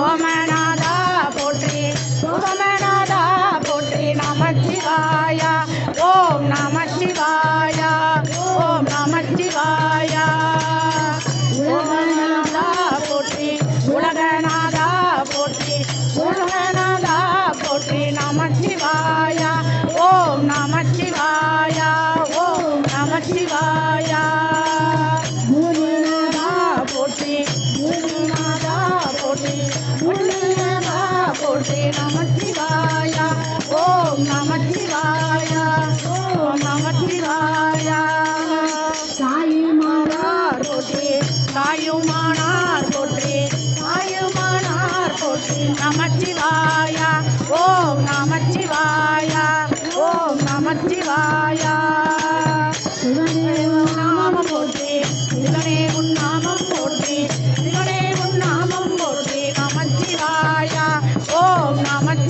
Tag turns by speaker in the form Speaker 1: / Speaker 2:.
Speaker 1: சிவமனாதா போற்றி சிவமனாதா போற்றி நம சிவாயா ஓம் நம சிவாயா ஓம் நம சிவாயா உலகநாதா போற்றி உலகநாதா போற்றி உலகநாதா போற்றி நம சிவ ஸ்ரீ நமச்சிவாயா ஓம் நமச்சிவாயா ஓம் நமச்சிவாயா தாயுமானார் போற்றி தாயுமானார் போற்றி தாயுமானார் போற்றி நமச்சிவாயா ஓம் நமச்சிவாயா ஓம் நமச்சிவாயா mama.